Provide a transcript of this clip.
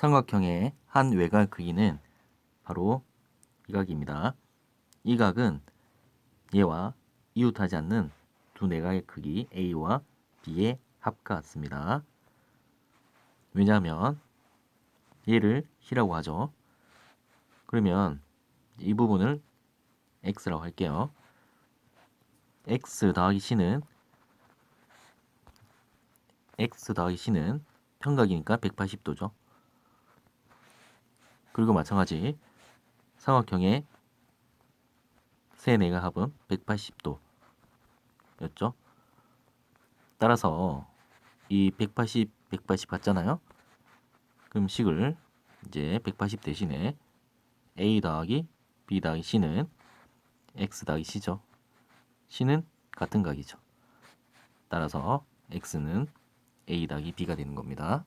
삼각형의 한 외곽 크기는 바로 이 각입니다. 이 각은 얘와 이웃하지 않는 두 내각의 크기 A와 B의 합 같습니다. 왜냐하면 얘를 C라고 하죠. 그러면 이 부분을 X라고 할게요. X 더하기 C는 X 더하기 C는 평각이니까 180도죠. 그리고 마찬가지 삼각형의 세 내각 합은 180도였죠. 따라서 이 180, 180 같잖아요. 그럼 식을 이제 180 대신에 A 더하기 B 더하기 C는 X 더하기 C죠. C는 같은 각이죠. 따라서 X는 A 더하기 B가 되는 겁니다.